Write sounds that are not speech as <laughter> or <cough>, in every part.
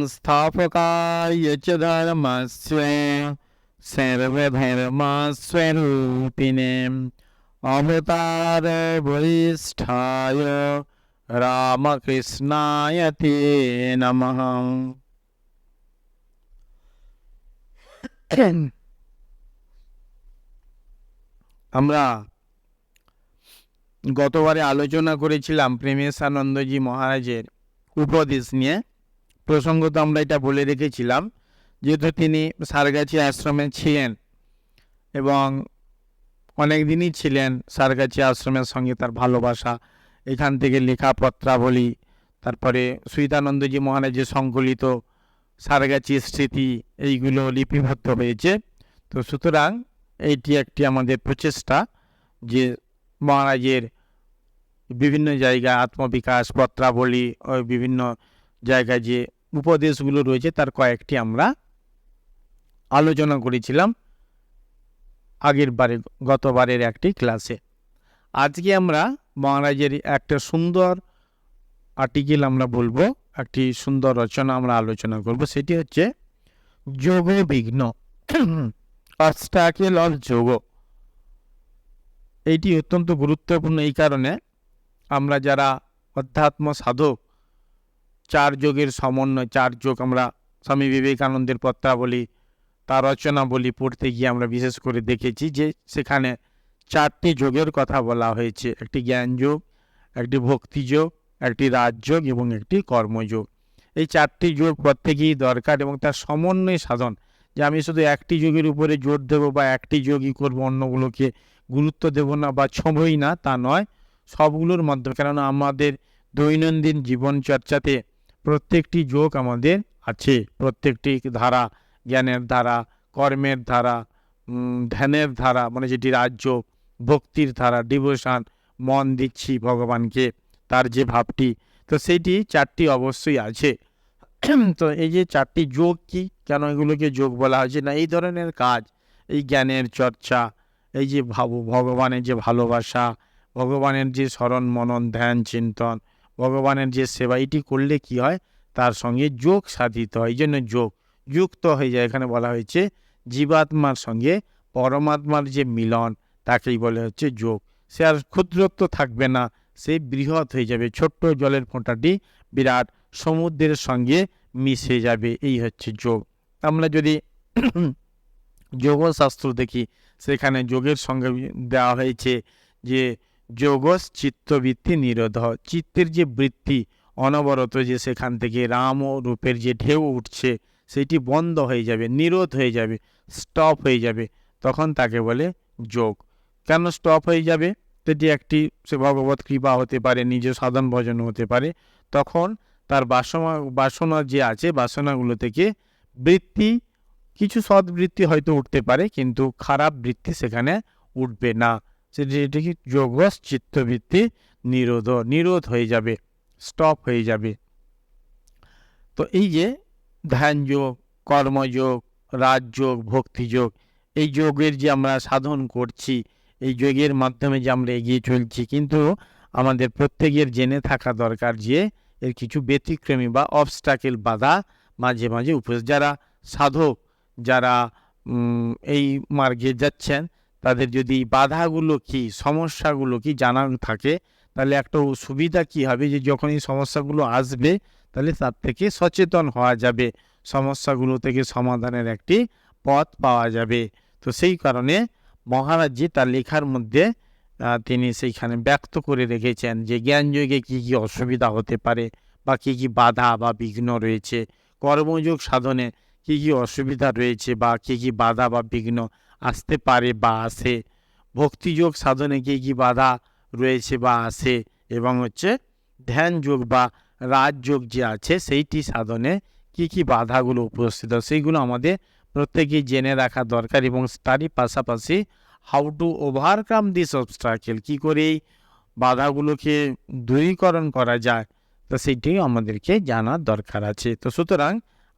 संस्थापकाय च धर्मस्य सर्वधर्मस्वरूपिणे अवतार वरिष्ठाय রামকৃষ্ণায় তে নমঃ আমরা গতবারে আলোচনা করেছিলাম প্রেমেশানন্দজি মহারাজের উপদেশ নিয়ে প্রসঙ্গত আমরা এটা বলে রেখেছিলাম, যেহেতু তিনি সারগাছি আশ্রমে ছিলেন এবং অনেক দিনই ছিলেন সারগাছি আশ্রমের সঙ্গে তার ভালোবাসা, এখান থেকে লেখা পত্রাবলী, তারপরে সুইতানন্দজি মহারাজের সংকলিত সারগাছি স্মৃতি, এইগুলো লিপিবদ্ধ হয়েছে। তো সুতরাং এইটি একটি আমাদের প্রচেষ্টা যে মহারাজের বিভিন্ন জায়গায় আত্মবিকাশ, পত্রাবলী ও বিভিন্ন জায়গায় যে উপদেশগুলো রয়েছে, তার কয়েকটি আমরা আলোচনা করেছিলাম আগের বারে, গতবারের একটি ক্লাসে। আজকে আমরা মহারাজের একটা সুন্দর আর্টিকেল আমরা বলব, একটি সুন্দর রচনা আমরা আলোচনা করব, সেটি হচ্ছে যোগ বিঘ্ন অবস্টাকেল অফ যোগ। এইটি অত্যন্ত গুরুত্বপূর্ণ এই কারণে আমরা যারা অধ্যাত্ম সাধক চার যোগের সমন্বয়, চার যোগ আমরা স্বামী বিবেকানন্দের পত্রাবলী, তার রচনা বলি, পড়তে গিয়ে আমরা বিশেষ করে দেখেছি যে সেখানে চারটি যোগের কথা বলা হয়েছে। একটি জ্ঞান যোগ, একটি ভক্তি যোগ, একটি রাজযোগ এবং একটি কর্মযোগ এই চারটি যোগ প্রত্যেকেই দরকার এবং তার সমন্বয় সাধন। যে আমি শুধু একটি যোগের উপরে জোর দেবো বা একটি যোগই করব, অন্যগুলোকে গুরুত্ব দেব না বা ছবই না, তা নয়। সবগুলোর মাধ্যমে, কেননা আমাদের দৈনন্দিন জীবন চর্চাতে প্রত্যেকটি যোগ আমাদের আছে। প্রত্যেকটি ধারা, জ্ঞানের ধারা, কর্মের ধারা ধ্যানের ধারা মানে যেটি রাজ্য, ভক্তির ধারা ডিভোশন মন দিচ্ছি ভগবানকে, তার যে ভাবটি, তো সেইটি চারটি অবশ্যই আছে। <clears throat> তো এই যে চারটি যোগ কি? কেন এগুলোকে যোগ বলা হয়েছে? না, এই ধরনের কাজ, এই জ্ঞানের চর্চা, এই যে ভাব, ভগবানের যে ভালোবাসা, ভগবানের যে স্মরণ, মনন, ধ্যান, চিন্তন ভগবানের যে সেবা, এটি করলে কি হয়? তার সঙ্গে যোগ সাধিত হয়। এই জন্য যোগ যুক্ত হয়ে যায়। এখানে বলা হয়েছে, জীবাত্মার সঙ্গে পরমাত্মার যে মিলন, তাকেই বলে হচ্ছে যোগ। সে আর ক্ষুদ্রত্ব থাকবে না, সে বৃহৎ হয়ে যাবে। ছোট্ট জলের ফোঁটাটি বিরাট সমুদ্রের সঙ্গে মিশে যাবে। এই হচ্ছে যোগ। আমরা যদি <clears throat> যোগশাস্ত্র দেখি, সেখানে যোগের সঙ্গে দেওয়া হয়েছে যে যোগস চিত্তবৃত্তি নিরোধ। চিত্তের যে বৃত্তি, অনবরত যে সেখান থেকে রাম ও রূপের যে ঢেউ উঠছে, সেটি বন্ধ হয়ে যাবে, নিরোধ হয়ে যাবে স্টপ হয়ে যাবে। তখন তাকে বলে যোগ। কেন স্টপ হয়ে যাবে? সেটি একটি সে ভগবত কৃপা হতে পারে, নিজ সাধন ভজন হতে পারে। তখন তার বাসনা বাসনা যে আছে, বাসনাগুলো থেকে বৃত্তি, কিছু সদ্বৃত্তি হয়তো উঠতে পারে, কিন্তু খারাপ বৃত্তি সেখানে উঠবে না। সেটি এটিকে যোগস চিত্তবৃত্তি নিরোধ নিরোধ হয়ে যাবে স্টপ হয়ে যাবে। তো এই যে ধ্যান যোগ কর্মযোগ রাজযোগ ভক্তিযোগ এই যোগের যে আমরা সাধন করছি, এই যোগের মাধ্যমে যে আমরা এগিয়ে চলছি, কিন্তু আমাদের প্রত্যেকের জেনে থাকা দরকার যে এর কিছু ব্যতিক্রমী বা অবস্টাকেল বাধা মাঝে মাঝে উপস্থিত, যারা সাধক, যারা এই মার্গে যাচ্ছেন তাদের যদি বাধাগুলো কি, সমস্যাগুলো কি জানা থাকে, তাহলে একটা সুবিধা কি হবে যে যখন এই সমস্যাগুলো আসবে, তাহলে তার থেকে সচেতন হওয়া যাবে। সমস্যাগুলো থেকে সমাধানের একটি পথ পাওয়া যাবে। তো সেই কারণে মহারাজজি তার লেখার মধ্যে তিনি সেইখানে ব্যক্ত করে রেখেছেন যে জ্ঞানযোগে কী কী অসুবিধা হতে পারে বা কী কী বাধা বা বিঘ্ন রয়েছে। কর্মযোগ সাধনে কী কী অসুবিধা রয়েছে বা কী কী বাধা বা বিঘ্ন আসতে পারে বা আসে ভক্তিযোগ সাধনে কী কী বাধা রয়েছে বা আসে এবং হচ্ছে ধ্যান যোগ বা রাজযোগ যে আছে, সেইটি সাধনে কী কী বাধাগুলো উপস্থিত? সেইগুলো আমাদের প্রত্যেকেই জেনে রাখা দরকার এবং তারই পাশাপাশি how to overcome this obstacle কী করে এই বাধাগুলোকে দূরীকরণ করা যায়? তো সেইটিও আমাদেরকে জানার দরকার আছে। তো সুতরাং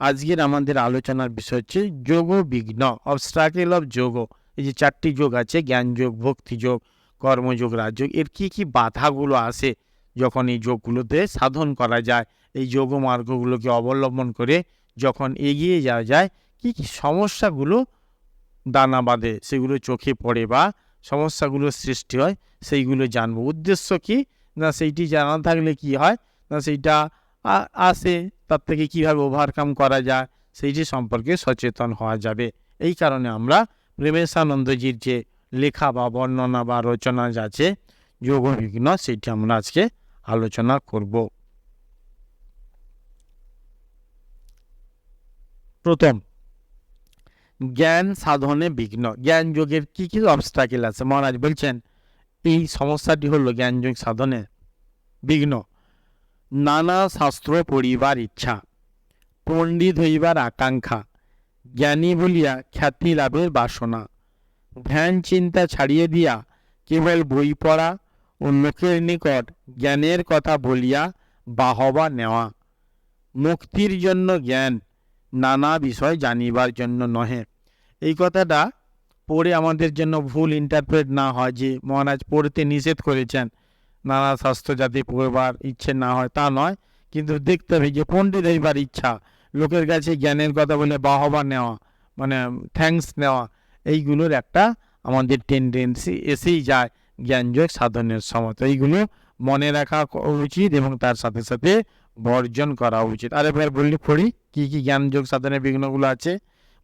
আজকের আমাদের আলোচনার বিষয় হচ্ছে যোগ বিঘ্ন অব অবস্ট্রাকেল অফ যোগ এই যে চারটি যোগ আছে, জ্ঞান যোগ, ভক্তি যোগ কর্মযোগ রাজযোগ এর কী কী বাধাগুলো আসে যখন এই যোগগুলোতে সাধন করা যায়, এই যোগ মার্গগুলোকে অবলম্বন করে যখন এগিয়ে যাওয়া যায়, কি কি সমস্যাগুলো দানা বাঁধে, সেগুলো চোখে পড়ে বা সমস্যাগুলো সৃষ্টি হয়, সেইগুলো জানব। উদ্দেশ্য কি? না সেইটি জানা থাকলে কি হয়? না সেইটা আসে, তার থেকে কীভাবে ওভারকাম করা যায়, সেইটি সম্পর্কে সচেতন হওয়া যাবে। এই কারণে আমরা প্রেমেশানন্দজির যে লেখা বা বর্ণনা বা রচনা যা আছে যোগবিঘ্ন সেইটি আমরা আজকে আলোচনা করব। প্রথম, জ্ঞান সাধনে বিঘ্ন। জ্ঞান যোগের কি কি অবস্টাকেল আছে? মহারাজ বলছেন, এই সমস্যাটি হলো জ্ঞান যোগ সাধনে বিঘ্ন। নানা শাস্ত্র পড়িবার ইচ্ছা, পণ্ডিত হইবার আকাঙ্ক্ষা, জ্ঞানী বলিয়া খ্যাতি লাভের বাসনা, ধ্যান চিন্তা ছাড়িয়ে দিয়া কেবল বই পড়া ও লোকের নিকট জ্ঞানের কথা বলিয়া বাহবা নেওয়া, মুক্তির জন্য জ্ঞান নানা বিষয় জানিবার জন্য নহে। এই কথাটা পড়ে আমাদের জন্য ভুল ইন্টারপ্রেট না হয় যে মহারাজ পড়তে নিষেধ করেছেন। নানা শাস্ত্র যাতে পড়বার ইচ্ছে না হয় তা নয়, কিন্তু দেখতে হবে যে পণ্ডিত হইবার ইচ্ছা। লোকের কাছে জ্ঞানের কথা বলে বাহবা নেওয়া মানে থ্যাঙ্কস নেওয়া, এইগুলোর একটা আমাদের টেন্ডেন্সি এসেই যায় জ্ঞানযোগ সাধনের সময়। তো এইগুলো মনে রাখা উচিত এবং তার সাথে সাথে বর্জন করা উচিত। আর এবার বললি পড়ি, কি কি জ্ঞানযোগ সাধনের বিঘ্নগুলো আছে?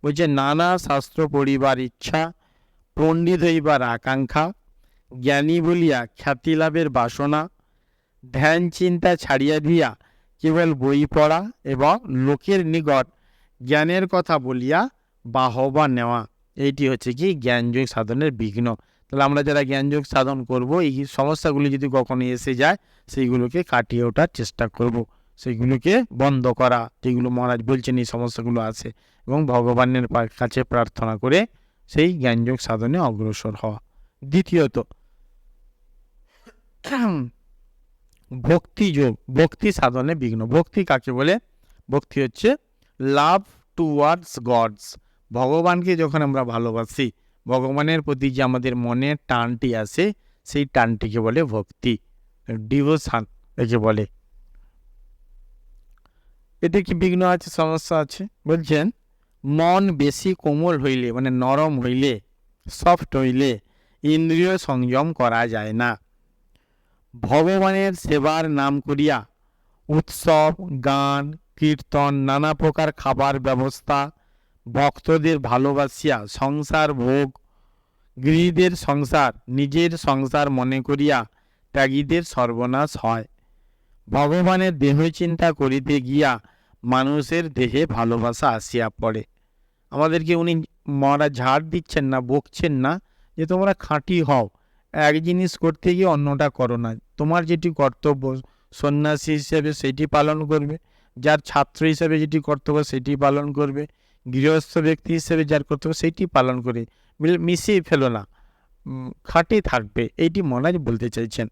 বলছে, নানা শাস্ত্র পড়িবার ইচ্ছা, পণ্ডিত হইবার আকাঙ্ক্ষা জ্ঞানী বলিয়া খ্যাতি লাভের বাসনা, ধ্যান চিন্তা ছাড়িয়া দিয়া কেবল বই পড়া এবং লোকের নিকট জ্ঞানের কথা বলিয়া বাহবা নেওয়া, এইটি হচ্ছে কি জ্ঞানযোগ সাধনের বিঘ্ন। তাহলে আমরা যারা জ্ঞানযোগ সাধন করব, এই সমস্যাগুলি যদি কখনো এসে যায়, সেইগুলোকে কাটিয়ে ওঠার চেষ্টা করব। সেইগুলোকে বন্ধ করা, যেগুলো মহারাজ বলছেন এই সমস্যাগুলো আছে এবং ভগবানের কাছে প্রার্থনা করে সেই জ্ঞানযোগ সাধনে অগ্রসর হওয়া। দ্বিতীয়ত ভক্তি যোগ ভক্তি সাধনে বিঘ্ন। ভক্তি কাকে বলে? ভক্তি হচ্ছে লাভ টুয়ার্ডস গডস ভগবানকে যখন আমরা ভালোবাসি, ভগবানের প্রতি যে আমাদের মনের টানটি আসে সেই টানটিকে বলে ভক্তি। ডিভোশন একে বলে। এতে কি বিঘ্ন আছে, সমস্যা আছে? বলছেন, মন বেশি কোমল হইলে মানে নরম হইলে সফট হইলে, ইন্দ্রিয় সংযম করা যায় না। ভগবানের সেবার নাম করিয়া উৎসব, গান, কীর্তন, নানা প্রকার খাবার ব্যবস্থা ভক্তদের ভালোবাসিয়া সংসার ভোগ, গৃহীদের সংসার, নিজের সংসার মনে করিয়া ত্যাগীদের সর্বনাশ হয়। ভগবানের দেহ চিন্তা করিতে গিয়া মানুষের দেহে ভালোবাসা আসিয়া পড়ে। আমাদেরকে উনি মরা ঝাড় দিচ্ছেন না, বকছেন না যে তোমরা খাঁটি হও। এক জিনিস করতে গিয়ে অন্যটা করো না। তোমার যেটি কর্তব্য, সন্ন্যাসী হিসেবে সেটি পালন করবে, যার ছাত্র হিসেবে যেটি কর্তব্য সেটি পালন করবে, গৃহস্থ ব্যক্তি হিসেবে যার কর্তব্য সেটি পালন করে মিশিয়ে ফেলো না। খাঁটি থাকবে, এইটি মহারাজ বলতে চাইছেন।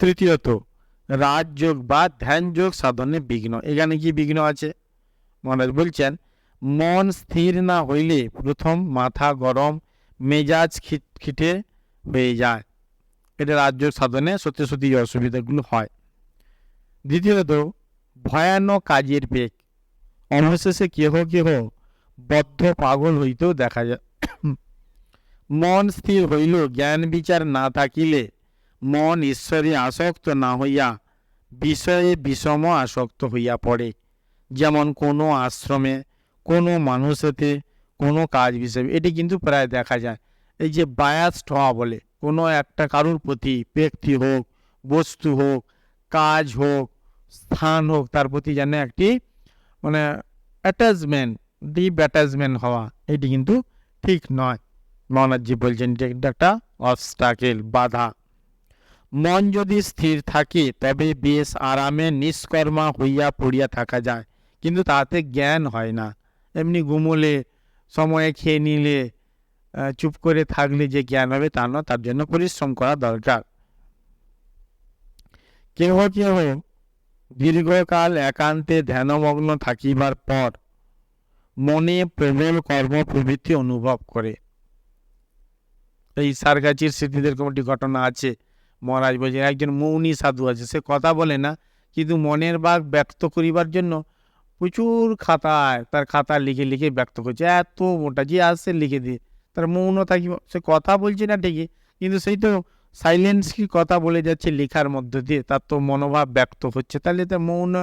তৃতীয়ত, রাজযোগ বা ধ্যানযোগ সাধনে বিঘ্ন, এখানে কি বিঘ্ন আছে? মহারাজ বলছেন, মন স্থির না হইলে প্রথম মাথা গরম মেজাজ খিট- খিটে হয়ে যায়। এটা রাজ্য সাধনে সত্যি সত্যি অসুবিধাগুলো হয়। দ্বিতীয়ত, ভয়ানক কাজের বেগ। অবশেষে কেহ কেহ বদ্ধ পাগল হইতেও দেখা যায়। মন স্থির হইল, জ্ঞান বিচার না থাকিলে মন ঈশ্বরে আসক্ত না হইয়া বিষয়ে বিষম আসক্ত হইয়া পড়ে। যেমন কোনো আশ্রমে কোনো মানুষেতে কোনো কাজ বিষয়ে এটি কিন্তু প্রায় দেখা যায়। এই যে বায়াসড হওয়া বলে, কোনো একটা কারুর প্রতি ব্যক্তি হোক, বস্তু হোক, কাজ হোক, স্থান হোক, তার প্রতি যেন একটি মানে অ্যাটাচমেন্ট ডিপ অ্যাটাচমেন্ট হওয়া, এটি কিন্তু ঠিক নয়। মহারাজজি বলছেন এটা একটা অবস্টাকেল বাধা। মন যদি স্থির থাকে, তবে বেশ আরামে নিষ্কর্মা হইয়া পড়িয়া থাকা যায়, কিন্তু তাতে জ্ঞান হয় না। এমনি ঘুমোলে সময়ে খেয়ে নিলে চুপ করে থাকলে যে জ্ঞান হবে তা নয়, তার জন্য পরিশ্রম করা দরকার। কেহ কেহ দীর্ঘকাল একান্তে ধ্যানমগ্ন থাকিবার পর মনে প্রবল কর্ম প্রবৃত্তি অনুভব করে। এই সারগাছির স্মৃতিদের এরকম একটি ঘটনা আছে? মহারাজ বলছেন, একজন মৌনী সাধু আছে, সে কথা বলে না, কিন্তু মনের ভাগ ব্যক্ত করিবার জন্য প্রচুর খাতায় তার খাতা লিখে লিখে ব্যক্ত করছে। এত মোটা, যে আসছে লিখে দিয়ে, তার মৌন থাকি সে কথা বলছে না ঠিকই, কিন্তু সেই তো সাইলেন্স কি কথা বলে যাচ্ছে লেখার মধ্য দিয়ে, তার তো মনোভাব ব্যক্ত হচ্ছে। তাহলে তার মৌন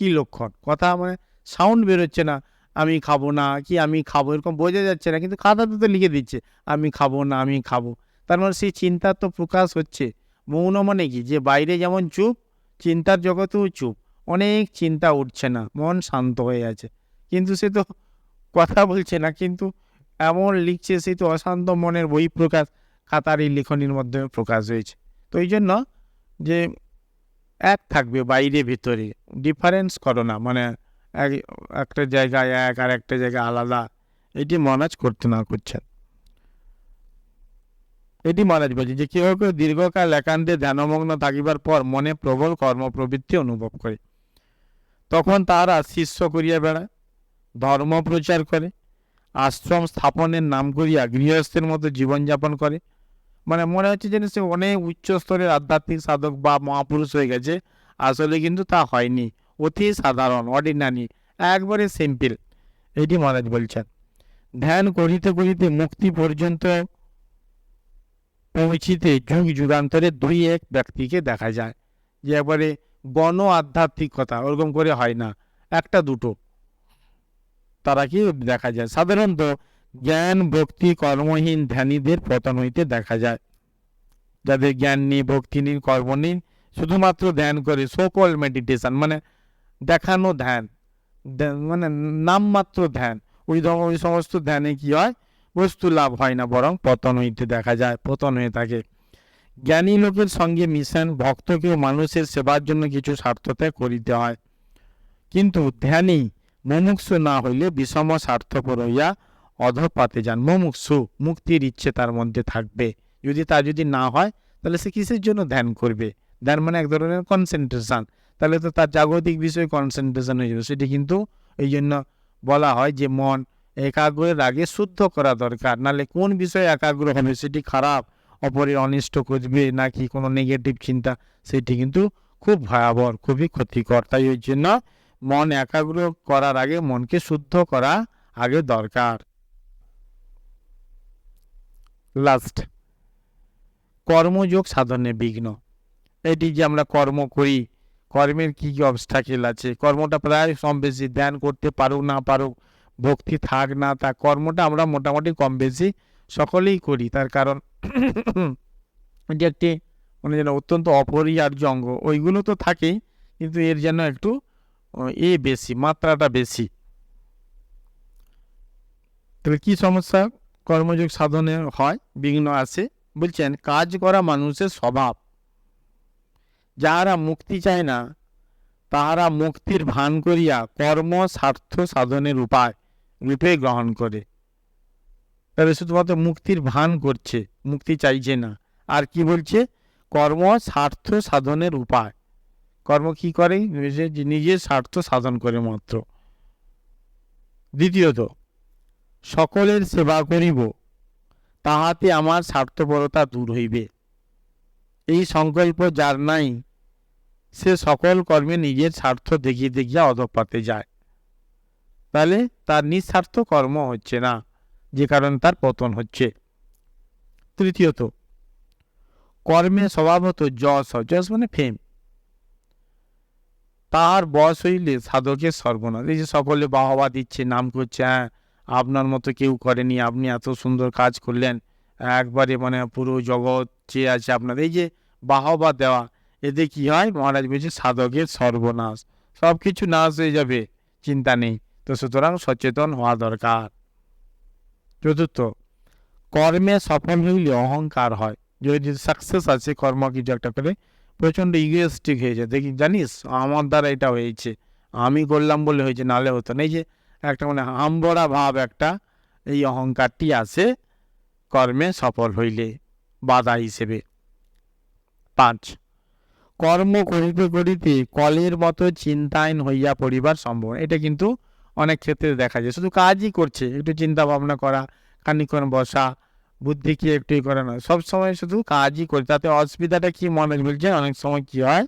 কী লক্ষণ? কথা মানে সাউন্ড বেরোচ্ছে না, আমি খাব না, কি আমি খাব, এরকম বোঝা যাচ্ছে না, কিন্তু খাতাতে তো লিখে দিচ্ছে, আমি খাব না, আমি খাব। তার মানে সেই চিন্তা তো প্রকাশ হচ্ছে। মৌন মানে কি? যে বাইরে যেমন চুপ, চিন্তার জগতেও চুপ। অনেক চিন্তা উঠছে না, মন শান্ত হয়ে আছে। কিন্তু সে তো কথা বলছে না, কিন্তু এমন লিখছে সে তো অশান্ত মনের বই প্রকাশ, খাতার এই লেখনির মাধ্যমে প্রকাশ হয়েছে। তো এই জন্য যে এক থাকবে বাইরে ভিতরে ডিফারেন্স করো না মানে এক, একটা জায়গায় এক আর একটা জায়গায় আলাদা, এটি মহারাজ করতে না করছেন এটি মহারাজ বলছে যে, কেউ কেউ দীর্ঘকাল একান্তে ধ্যানমগ্ন থাকিবার পর মনে প্রবল কর্মপ্রবৃত্তি অনুভব করে। তখন তারা শিষ্য করিয়া বেড়ায়, ধর্ম প্রচার করে, আশ্রম স্থাপনের নাম করিয়া গৃহস্থের মতো জীবনযাপন করে। মানে মনে হচ্ছে যেন সে অনেক উচ্চ স্তরের আধ্যাত্মিক সাধক বা মহাপুরুষ হয়ে গেছে। আসলে কিন্তু তা হয়নি। অতি সাধারণ অর্ডিনারি একবারে সিম্পল এটি মহারাজ বলছেন। ধ্যান করিতে করিতে মুক্তি পর্যন্ত পৌঁছিতে যুগ যুগান্তরে দুই এক ব্যক্তিকে দেখা যায়, যে একবারে গণ আধ্যাত্মিকতা, ওরকম করে হয় না। একটা দুটো। তারা কি দেখা যায়? সাধারণত জ্ঞান, ভক্তি, কর্মহীন ধ্যানীদের পতন হইতে দেখা যায়। যাদের জ্ঞান নেই, ভক্তি নেই, কর্ম নেই, শুধুমাত্র ধ্যান করে সকল মেডিটেশন মানে দেখানো ধ্যান। মানে নামমাত্র ধ্যান। ওই ওই সমস্ত ধ্যানে কি হয়? বস্তু লাভ হয় না, বরং পতন হইতে দেখা যায়, পতন হয়ে থাকে। জ্ঞানী লোকের সঙ্গে মিশেন ভক্তকেও মানুষের সেবার জন্য কিছু স্বার্থত্যাগ করিতে হয়। কিন্তু ধ্যানী মুমুক্ষু না হইলে বিষম স্বার্থপর হইয়া অধপাতে যান। মুমুক্ষু, মুক্তির ইচ্ছে তার মধ্যে থাকবে। যদি তা যদি না হয়, তাহলে সে কিসের জন্য ধ্যান করবে? ধ্যান মানে এক ধরনের কনসেন্ট্রেশন তাহলে তো তার জাগতিক বিষয়ে কনসেন্ট্রেশন হয়ে যাবে। সেটি কিন্তু এই জন্য বলা হয় যে মন একাগ্রের আগে শুদ্ধ করা দরকার। নালে কোন বিষয়ে একাগ্র হবে সেটি খারাপ। অপরের অনিষ্ট করবে নাকি কোনো নেগেটিভ চিন্তা, সেটি কিন্তু খুব ভয়াবহ, খুবই ক্ষতিকর। তাই ওই জন্য মন একাগ্র করার আগে মনকে শুদ্ধ করা আগে দরকার। লাস্ট কর্মযোগ সাধনে বিঘ্ন। এটি যে আমরা কর্ম করি, কর্মের কি কি অবস্থাকেল আছে? কর্মটা প্রায় কম বেশি ধ্যান করতে পারুক না পারুক ভক্তি থাক না থাক, কর্মটা আমরা মোটামুটি কম বেশি সকলেই করি। তার কারণ এটি একটি মানে যেন অত্যন্ত অপরিহার্য অঙ্গ। ওইগুলো তো থাকে কিন্তু এর যেন একটু এ বেশি, মাত্রাটা বেশি। তাহলে কি সমস্যা? কর্মযোগ সাধনে হয়, বিঘ্ন আসে বলছেন, কাজ করা মানুষের স্বভাব। যাহারা মুক্তি চায় না, তাহারা মুক্তির ভান করিয়া কর্ম, স্বার্থ সাধনের উপায় রূপে গ্রহণ করে। তাহলে শুধুমাত্র মুক্তির ভান করছে, মুক্তি চাইছে না। আর কি বলছে? কর্ম স্বার্থ সাধনের উপায়। কর্ম কি করে? নিজের স্বার্থ সাধন করে মাত্র। দ্বিতীয়ত, সকলের সেবা করিব, তাহাতে আমার স্বার্থপরতা দূর হইবে। এই সংকল্প যার নাই, সে সকল কর্মে নিজের স্বার্থ দেখিয়ে দেখিয়া অধপাতে যায়। তাহলে তার নিঃস্বার্থ কর্ম হচ্ছে না। যে কারণে তার পতন হচ্ছে। তৃতীয়ত, কর্মে স্বভাবত যশ হয় যশ মানে ফেম তার বয়স হইলে সাধকের সর্বনাশ। এই যে সকলে বাহবা দিচ্ছে, নাম করছে হ্যাঁ আপনার মতো কেউ করেনি, আপনি এত সুন্দর কাজ করলেন। একবারে মানে পুরো জগৎ চেয়ে আছে আপনার। এই যে বাহবা দেওয়া, এতে কি হয়? মহারাজ বলছে, সাধকের সর্বনাশ। সব কিছু নাশ হয়ে যাবে, চিন্তা নেই। তো সুতরাং সচেতন হওয়া দরকার। চতুর্থ, কর্মে সফল হইলে অহংকার হয়। যদি সাকসেস আছে, কর্ম কিছু একটা করে প্রচণ্ড ইগোয়েস্টিক হয়ে যায়। দেখি, জানিস, আমার দ্বারা এটা হয়েছে। আমি করলাম বলে হয়েছে নালে হতো না। এই যে একটা মানে হাম্বড়া ভাব একটা, এই অহংকারটি আসে কর্মে সফল হইলে বাধা হিসেবে। পাঁচ, কর্ম করিতে করিতে কলের মতো চিন্তায়ন হইয়া পড়িবার সম্ভাবনা। এটা কিন্তু অনেক ক্ষেত্রে দেখা যায়। শুধু কাজই করছে, একটু চিন্তা ভাবনা করা খানিক্ষণ বসা, বুদ্ধি কি একটু করে না সব সময় শুধু কাজই করে, তাতে অসুবিধাটা কি মনে বলছে অনেক সময় কি হয়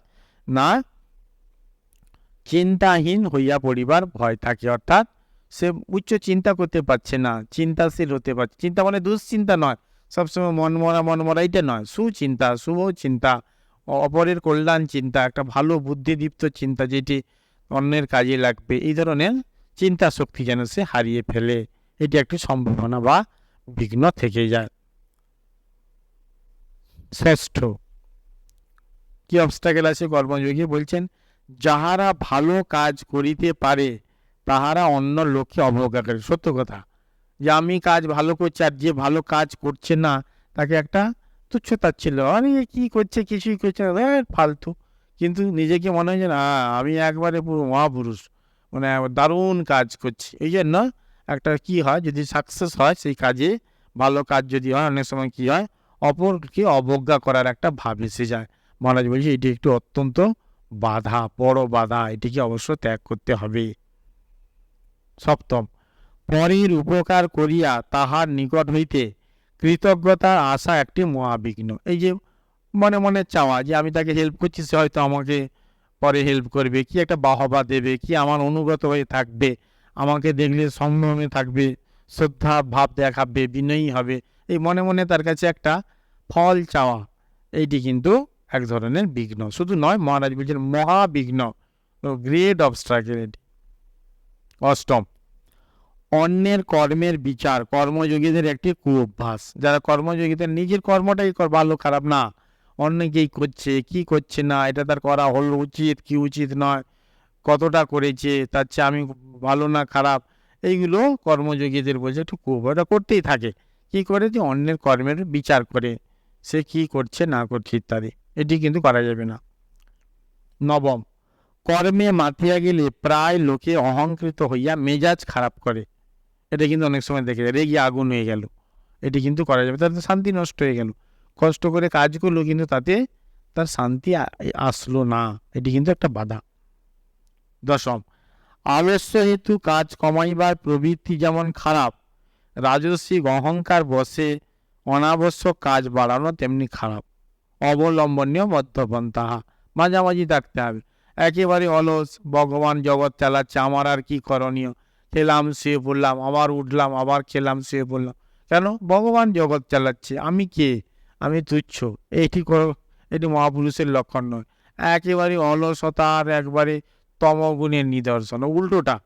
না, চিন্তাহীন হইয়া পড়িবার ভয় থাকে। অর্থাৎ সে উচ্চ চিন্তা করতে পারছে না, চিন্তাশীল হতে পারছে। চিন্তা মানে দুশ্চিন্তা নয় সবসময় মনমরা মনমরা এইটা নয়। সুচিন্তা, শুভ চিন্তা অপরের কল্যাণ চিন্তা, একটা ভালো বুদ্ধিদীপ্ত চিন্তা যেটি অন্যের কাজে লাগবে। এই ধরনের চিন্তা শক্তি যেন সে হারিয়ে ফেলে। এটি একটি সম্ভাবনা বা বিঘ্ন থেকে যায়। শ্রেষ্ঠ। কি অবস্টাকেল আছে কর্মযোগী বলছেন, যাহারা ভালো কাজ করিতে পারে, তাহারা অন্য লোককে অবজ্ঞা করে। সত্য কথা। যে আমি কাজ ভালো করছি আর যে ভালো কাজ করছে না, তাকে একটা তুচ্ছ তাচ্ছিল আরে কি করছে? কিছুই করছে না। ফালতু। কিন্তু নিজেকে মনে হয় যে, না, আমি একবারে পুরো মহাপুরুষ। মানে দারুণ কাজ করছি। এই জন্য একটা কি হয়, যদি সাকসেস হয়, সেই কাজে ভালো কাজ যদি হয়, অনেক সময় কি হয়, অপরকে অবজ্ঞা করার একটা ভাব এসে যায়। মহারাজ বলছে, এটি একটু অত্যন্ত বাধা, বড় বাধা, এটিকে অবশ্য ত্যাগ করতে হবে। সপ্তম, পরের উপকার করিয়া তাহার নিকট হইতে কৃতজ্ঞতার আশা একটি মহাবিঘ্ন। এই যে মনে মনে চাওয়া যে আমি তাকে হেল্প করছি, সে হয়তো আমাকে পরে হেল্প করবে, কি একটা বাহবা দেবে, কি আমার অনুগত হয়ে থাকবে, আমাকে দেখলে সম্ভ্রমে থাকবে, শ্রদ্ধা, ভাব দেখাবে, বিনয়ী হবে। এই মনে মনে তার কাছে একটা ফল চাওয়া, এইটি কিন্তু এক ধরনের বিঘ্ন। শুধু নয়, মহারাজ বলছেন, মহাবিঘ্ন গ্রেট অবস্ট্রাকেল এটি অষ্টম, অন্যের কর্মের বিচার, কর্মযোগীদের একটি কুঅভ্যাস। যারা কর্মযোগীদের নিজের কর্মটাই কর- ভালো খারাপ না। অন্যকেই করছে, কি করছে না, এটা তার করা হলো উচিত কি উচিত নয়, কতটা করেছে, তার চেয়ে আমি ভালো না খারাপ, এইগুলো কর্মযোগীদের বলছে একটু এটা করতেই থাকে। কি করে যে অন্যের কর্মের বিচার করে, সে কি করছে না করছে ইত্যাদি, এটি কিন্তু করা যাবে না। নবম, কর্মে মাতিয়া গেলে প্রায় লোকে অহংকৃত হইয়া মেজাজ খারাপ করে। এটা কিন্তু অনেক সময় দেখে যায় রেগে আগুন হয়ে গেল, এটি কিন্তু করা যাবে, তাতে শান্তি নষ্ট হয়ে গেল। কষ্ট করে কাজ করল, কিন্তু তাতে তার শান্তি আসলো না। এটি কিন্তু একটা বাধা। দশম আলস্য হেতু কাজ কমাইবার প্রবৃত্তি যেমন খারাপ রাজস্বিক অহংকার বসে, অনাবশ্যক কাজ বাড়ানো তেমনি খারাপ। অবলম্বনীয় মধ্যপন্থা মাঝামাঝি থাকতে হবে। একেবারে অলস, ভগবান জগৎ চালাচ্ছে, আমার আর কি করণীয়? খেলাম, শুয়ে পড়লাম, আবার উঠলাম, আবার খেলাম, শুয়ে পড়লাম। কেন? ভগবান জগৎ চালাচ্ছে। আমি কে? আমি তুচ্ছ। এটি করো, এটি মহাপুরুষের লক্ষণ নয়। একেবারে অলসতার, একবারে তমগুণের নিদর্শন, উল্টোটা।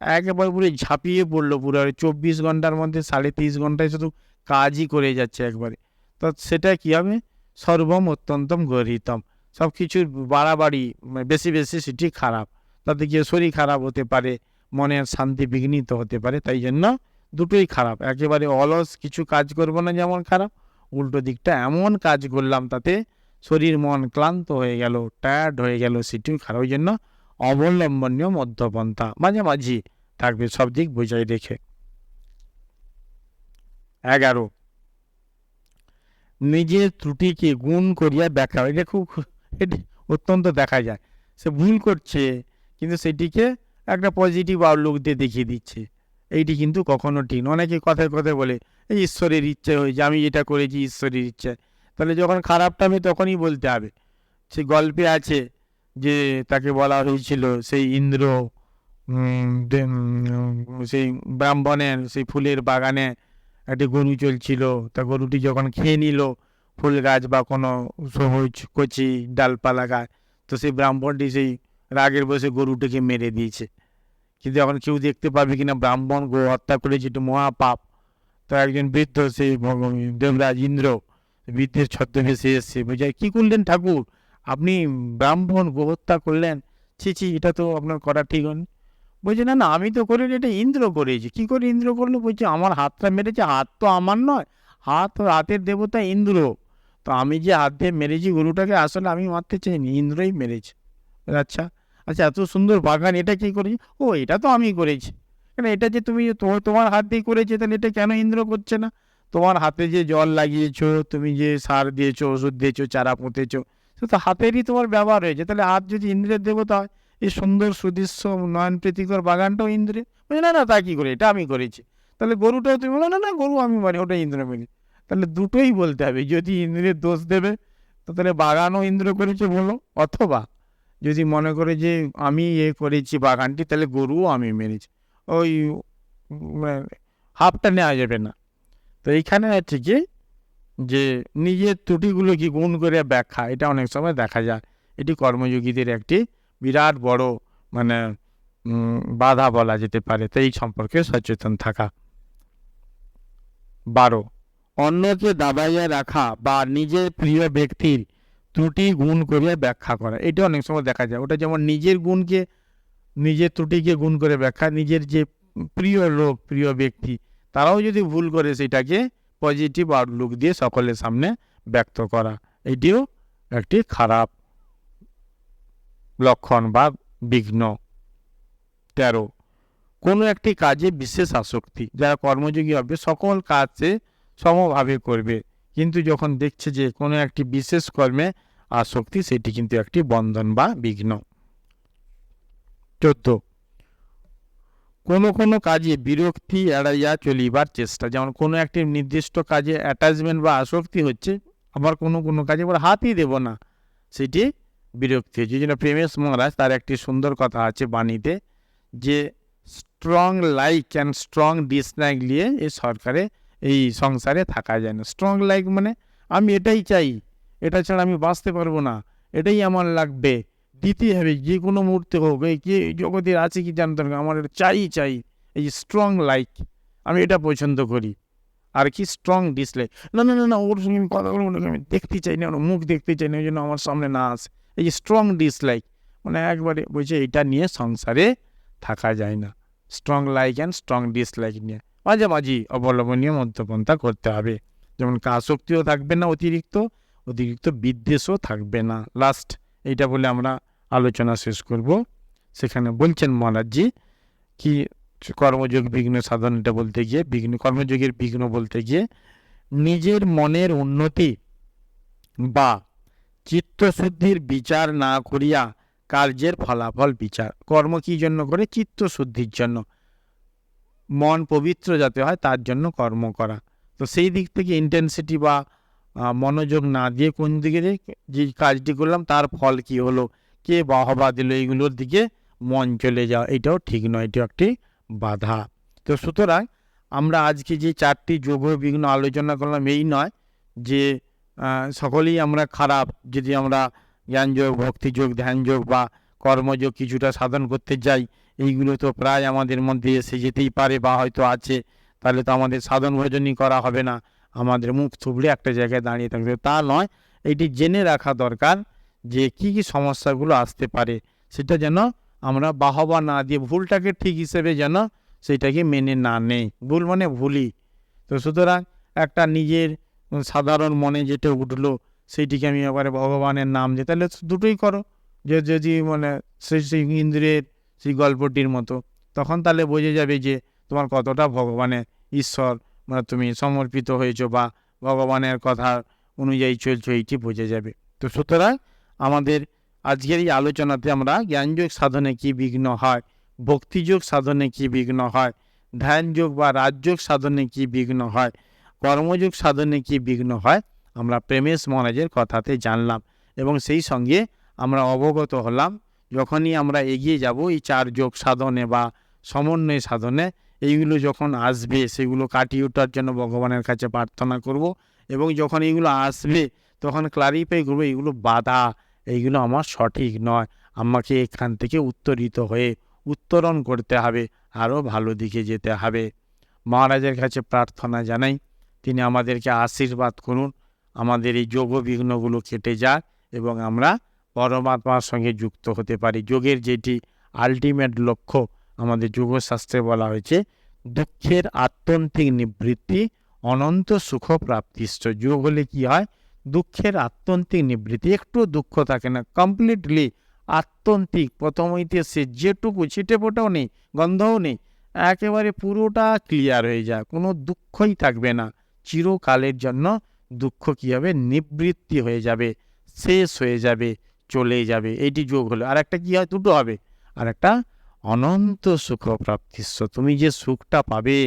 একেবারে পুরো ঝাঁপিয়ে পড়ল পুরো চব্বিশ ঘণ্টার মধ্যে, সাড়ে তিরিশ ঘন্টায় শুধু কাজই করে যাচ্ছে একবারে। তো সেটা কী হবে? সর্বম অত্যন্তম গরিতম সব কিছুর বাড়াবাড়ি, বেশি বেশি সেটি খারাপ। তাতে গিয়ে শরীর খারাপ হতে পারে, মনের শান্তি বিঘ্নিত হতে পারে, তাই জন্য দুটোই খারাপ। একেবারে অলস, কিছু কাজ করব না যেমন খারাপ উল্টো দিকটা এমন কাজ করলাম তাতে শরীর মন ক্লান্ত হয়ে গেল টায়ার্ড হয়ে গেল সেটি খারাপ। জন্য অবলম্বনীয় মধ্যপন্থা মাঝামাঝি থাকবে সব দিক বজায় রেখে এগারো। নিজের ত্রুটিকে গুণ করিয়া ব্যাখ্যা। এটা খুব এটি অত্যন্ত দেখা যায়। সে ভুল করছে, কিন্তু সেটিকে একটা পজিটিভ আউটলুক দিয়ে দেখিয়ে দিচ্ছে। এইটি কিন্তু কখনো ঠিক নয়। অনেকে কথায় কথায় বলে, এই ঈশ্বরের ইচ্ছে হয়েছে, আমি এটা করেছি, ঈশ্বরের ইচ্ছে। তাহলে যখন খারাপটা আমি তখনই বলতে হবে। সে গল্পে আছে যে তাকে বলা হয়েছিল, সেই ইন্দ্র সেই ব্রাহ্মণের, সেই ফুলের বাগানে একটি গরু চলছিল। তা গরুটি যখন খেয়ে নিল, ফুল গাছ বা কোনো সবুজ কচি ডালপালা গাছ, তো সেই ব্রাহ্মণটি সেই রাগের বসে গরুটিকে মেরে দিয়েছে। কিন্তু এখন কেউ দেখতে পাবে কিনা, ব্রাহ্মণ গো হত্যা করেছে একটু মহাপাপ, তো একজন বৃদ্ধ সেই দেবরাজ ইন্দ্র, বৃদ্ধের ছদ্মবেশে এসছে, বলছে, কী করলেন ঠাকুর? আপনি ব্রাহ্মণ গো হত্যা করলেন? ছি ছি, এটা তো আপনার করা ঠিক হয়নি। বলছে, না না, আমি তো করিনি, এটা ইন্দ্র করেছি। কী করে ইন্দ্র করল? বলছে, আমার হাতটা মেরেছে, হাত তো আমার নয়, হাত হাতের দেবতা ইন্দ্র। তো আমি যে হাত দিয়ে মেরেছি, গরুটাকে আসলে আমি মারতে চাইনি, ইন্দ্রই মেরেছে। আচ্ছা আচ্ছা এত সুন্দর বাগান, এটা কি করেছি? ও, এটা তো আমি করেছি। কেন এটা যে তুমি তোমার তোমার হাত দিয়ে করেছে, তাহলে এটা কেন ইন্দ্র করছে না? তোমার হাতে যে জল লাগিয়েছো, তুমি যে সার দিয়েছ, ওষুধ দিয়েছ, চারা পুঁতেছো, সে তো হাতেরই তোমার ব্যবহার হয়েছে। তাহলে হাত যদি ইন্দ্রের দেবতা হয়, এই সুন্দর, সুদৃশ্য নয়ন প্রীতিকর বাগানটাও ইন্দ্রে বলছে, না না, তা কি করে? এটা আমি করেছি। তাহলে গরুটাও তুমি বলো, না না, গরু আমি মারি ওটা ইন্দ্র মেরে তাহলে দুটোই বলতে হবে, যদি ইন্দ্রের দোষ দেবে, তো তাহলে বাগানও ইন্দ্র করেছে বলো, অথবা যদি মনে করে যে আমি এ করেছি, বাগানটি, তাহলে গরুও আমি মেরেছি। ওই মানে হাফটা নেওয়া যাবে না। তো এইখানে হচ্ছে কি, যে নিজের ত্রুটিগুলো কি গুণ করে ব্যাখ্যা, এটা অনেক সময় দেখা যায়। এটি কর্মযোগীদের একটি বিরাট বড় মানে বাধা বলা যেতে পারে। তো এই সম্পর্কে সচেতন থাকা। বারো, অন্যকে দাবাইয়া রাখা বা নিজের প্রিয় ব্যক্তির ত্রুটি গুণ করে ব্যাখ্যা করা। এটা অনেক সময় দেখা যায়। ওটা যেমন নিজের গুণকে, নিজের ত্রুটিকে গুণ করে ব্যাখ্যা, নিজের যে প্রিয় লোক, প্রিয় ব্যক্তি, তারাও যদি ভুল করে সেটাকে পজিটিভ আউটলুক দিয়ে সকলের সামনে ব্যক্ত করা। এটিও একটি খারাপ লক্ষণ বা বিঘ্ন। তেরো, কোনো একটি কাজে বিশেষ আসক্তি, যারা কর্মযোগী হবে, সকল কাজে সমভাবে করবে। কিন্তু যখন দেখছে যে কোনো একটি বিশেষ কর্মে আসক্তি, সেটি কিন্তু একটি বন্ধন বা বিঘ্ন। চোদ্দ। কোনো কোনো কাজে বিরক্তি এড়াইয়া চলিবার চেষ্টা। যেমন কোনো একটি নির্দিষ্ট কাজে অ্যাটাচমেন্ট বা আসক্তি হচ্ছে, আবার কোনো কোনো কাজে আবার হাতই দেব না, সেটি বিরক্তি হচ্ছে। জন্য প্রেমেশ মহারাজ তার একটি সুন্দর কথা আছে বাণীতে, যে strong like and strong dislike নিয়ে এই সরকারে এই সংসারে থাকা যায় না। স্ট্রং লাইক মানে আমি এটাই চাই, এটা ছাড়া আমি বাঁচতে পারব না, এটাই আমার লাগবে। দিতে হবে, যে কোনো মুহূর্তে হোক, এই কে জগতের আছে কি জানতে হবে আমার এটা চাই চাই। এই স্ট্রং লাইক আমি এটা পছন্দ করি। আর কি স্ট্রং ডিসলাইক না না না না, ওর সঙ্গে আমি কথা বলব আমি দেখতে চাই না ওর মুখ দেখতে চাই না ওই জন্য আমার সামনে না আসে। এই যে স্ট্রং ডিসলাইক মানে একবারে বলছে এটা নিয়ে সংসারে থাকা যায় না। Strong like and strong dislike নিয়ে। মাঝামাঝি অবলম্বনীয় মধ্যপন্থা করতে হবে। যেমন আসক্তিও থাকবে না অতিরিক্ত অতিরিক্ত বিদ্বেষও থাকবে না। লাস্ট এইটা বলে আমরা আলোচনা শেষ করব। সেখানে বলছেন মহারাজজি কি কর্মযোগ বিঘ্ন সাধনটা বলতে গিয়ে, বিঘ্ন, কর্মযোগের বিঘ্ন বলতে গিয়ে নিজের মনের উন্নতি বা চিত্তশুদ্ধির বিচার না করিয়া কার্যের ফলাফল বিচার। কর্ম কি জন্য করে? চিত্তশুদ্ধির জন্য। মন পবিত্র যাতে হয়, তার জন্য কর্ম করা। তো সেই দিক থেকে ইন্টেন্সিটি বা মনোযোগ না দিয়ে কোন দিকে যে কাজটি করলাম, তার ফল কি হলো? কে বাহবা দিল এইগুলোর দিকে মন চলে যাওয়া, এটাও ঠিক নয়, এটাও একটি বাধা। তো সুতরাং আমরা আজকে যে চারটি যোগ বিঘ্ন আলোচনা করলাম, এই নয় যে সকলেই আমরা খারাপ, যদি আমরা জ্ঞানযোগ, ভক্তিযোগ, ধ্যানযোগ বা কর্মযোগ কিছুটা সাধন করতে যাই এইগুলো তো প্রায় আমাদের মধ্যে এসে যেতেই পারে বা হয়তো আছে। তাহলে তো আমাদের সাধন ভোজনই করা হবে না। আমাদের মুখ থুবড়ে একটা জায়গায় দাঁড়িয়ে থাকবে তা নয়, এটি জেনে রাখা দরকার যে কি কি সমস্যাগুলো আসতে পারে। সেটা যেন আমরা বাহবা না দিয়ে ভুলটাকে ঠিক হিসেবে যেন সেটাকে মেনে না নেই। ভুল মানে ভুলই। তো সুতরাং একটা নিজের সাধারণ মনে যেটা উঠল, সেইটিকে আমি এবারে ভগবানের নাম দিয়ে, তাহলে দুটোই করো। যে যদি মানে সেই সেই ইন্দ্রের সেই গল্পটির মতো। তখন তাহলে বোঝা যাবে যে তোমার কতটা ভগবানের ঈশ্বর মানে তুমি সমর্পিত হয়েছো বা ভগবানের কথা অনুযায়ী চলছো, এইটি বোঝা যাবে। তো সুতরাং আমাদের আজকের এই আলোচনাতে আমরা জ্ঞানযোগ সাধনে কি বিঘ্ন হয়, ভক্তিযোগ সাধনে কি বিঘ্ন হয়, ধ্যানযোগ বা রাজযোগ সাধনে কি বিঘ্ন হয়, কর্মযোগ সাধনে কি বিঘ্ন হয়, আমরা প্রেমেশ মহারাজের কথাতে জানলাম এবং সেই সঙ্গে আমরা অবগত হলাম যখনই আমরা এগিয়ে যাব, এই চার যোগ সাধনে বা সমন্বয় সাধনে, এইগুলো যখন আসবে, সেগুলো কাটিয়ে ওঠার জন্য ভগবানের কাছে প্রার্থনা করব। এবং যখন এইগুলো আসবে, তখন ক্লারিফাই করব, এইগুলো বাধা, এইগুলো আমার সঠিক নয়। আমাকে এখান থেকে উত্তরিত হয়ে উত্তরণ করতে হবে, আরও ভালো দিকে যেতে হবে। মহারাজের কাছে প্রার্থনা জানাই, তিনি আমাদেরকে আশীর্বাদ করুন, আমাদের এই যোগ বিঘ্নগুলো কেটে যাক এবং আমরা পরমাত্মার সঙ্গে যুক্ত হতে পারি। যোগের যেটি আলটিমেট লক্ষ্য আমাদের যোগশাস্ত্রে বলা হয়েছে, দুঃখের আত্যন্তিক নিবৃত্তি, অনন্ত সুখ প্রাপ্তিষ্ঠ যোগ হলে কি হয়? দুঃখের আত্যন্তিক নিবৃত্তি। একটু দুঃখ থাকে না কমপ্লিটলি আত্যন্তিক প্রথম হইতে সে যেটুকু ছিটে ফোটাও নেই, গন্ধও নেই, একেবারে পুরোটা ক্লিয়ার হয়ে যায়, কোনো দুঃখই থাকবে না। চিরকালের জন্য দুঃখ কী হবে? নিবৃত্তি হয়ে যাবে, শেষ হয়ে যাবে। চলে যাবে। এইটি যোগ হলো। আর একটা কী হয়? দুটো হবে। আর একটা অনন্ত সুখ প্রাপ্তিস্ব তুমি যে সুখটা পাবে,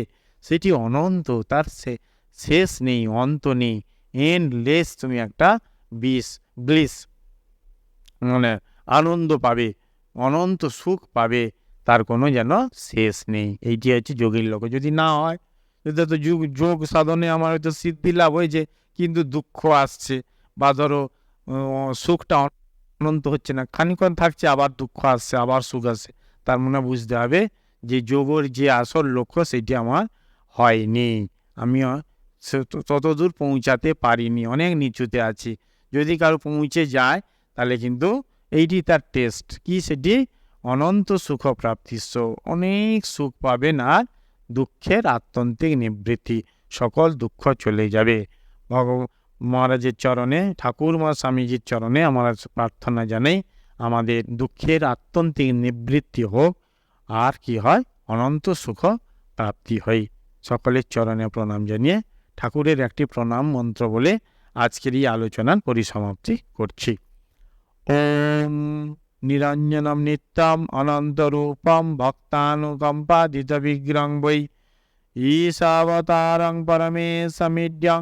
সেটি অনন্ত, তার শেষ নেই, অন্ত নেই। এন্ডলেস তুমি একটা বিষ ব্লিস মানে আনন্দ পাবে, অনন্ত সুখ পাবে, তার কোনো যেন শেষ নেই। এইটি হচ্ছে যোগীর লক্ষ্য। যদি না হয় যদি তো যোগ যোগ সাধনে আমার হয়তো সিদ্ধি লাভ হয়েছে, কিন্তু দুঃখ আসছে। বা ধরো সুখটা অনন্ত হচ্ছে না। খানিক্ষণ থাকছে, আবার দুঃখ আসছে, আবার সুখ আসছে। তার মানে বুঝতে হবে যে যোগর যে আসল লক্ষ্য সেটি আমার হয়নি। আমি ততদূর পৌঁছাতে পারিনি, অনেক নিচুতে আছি। যদি কারও পৌঁছে যায়, তাহলে কিন্তু এইটি তার টেস্ট। কি সেটি? অনন্ত সুখ প্রাপ্তিস্ব অনেক সুখ পাবেন আর দুঃখের আত্যন্তিক নিবৃত্তি। সকল দুঃখ চলে যাবে। ভগ মহারাজের চরণে, ঠাকুর মা স্বামীজির চরণে আমরা প্রার্থনা জানাই, আমাদের দুঃখের আত্যন্তিক নিবৃত্তি হোক, আর কি হয়, অনন্ত সুখ প্রাপ্তি হয় সকলের চরণে প্রণাম জানিয়ে ঠাকুরের একটি প্রণাম মন্ত্র বলে আজকের এই আলোচনার পরিসমাপ্তি করছি। ওম নিরঞ্জনম নিত্যম অনন্তরূপম ভক্তানুকম্পাদিত বিগ্রং বৈ, ঈশাবতারং পরমেশমিড্যং